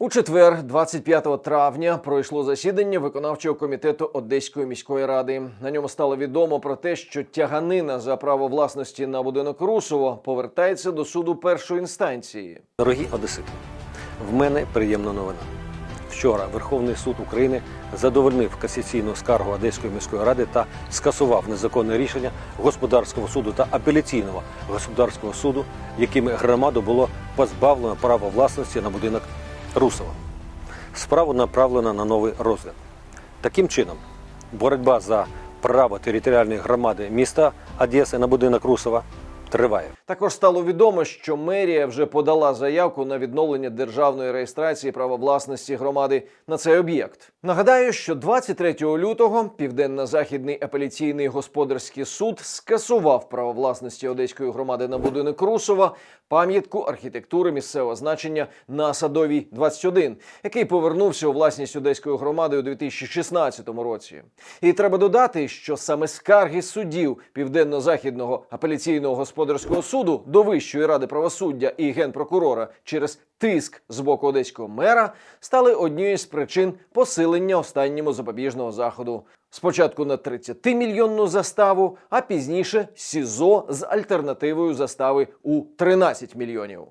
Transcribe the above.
У четвер, 25 травня, пройшло засідання виконавчого комітету Одеської міської ради. На ньому стало відомо про те, що тяганина за право власності на будинок Русово повертається до суду першої інстанції. Дорогі одесити, в мене приємна новина. Вчора Верховний суд України задовольнив касаційну скаргу Одеської міської ради та скасував незаконне рішення господарського суду та апеляційного господарського суду, якими громаду було позбавлено права власності на будинок Русова. Справа направлена на новий розгляд. Таким чином, боротьба за право територіальної громади міста Одеси на будинок Русова триває. Також стало відомо, що мерія вже подала заявку на відновлення державної реєстрації права власності громади на цей об'єкт. Нагадаю, що 23 лютого Південно-Західний апеляційний господарський суд скасував право власності одеської громади на будинок Русова, пам'ятку архітектури місцевого значення на Садовій 21, який повернувся у власність одеської громади у 2016 році. І треба додати, що саме скарги суддів Південно-Західного апеляційного господарського суду до Вищої ради правосуддя і генпрокурора через тиск з боку одеського мера стали однією з причин посилення останньому запобіжного заходу. Спочатку на 30-мільйонну заставу, а пізніше СІЗО з альтернативою застави у 13 мільйонів.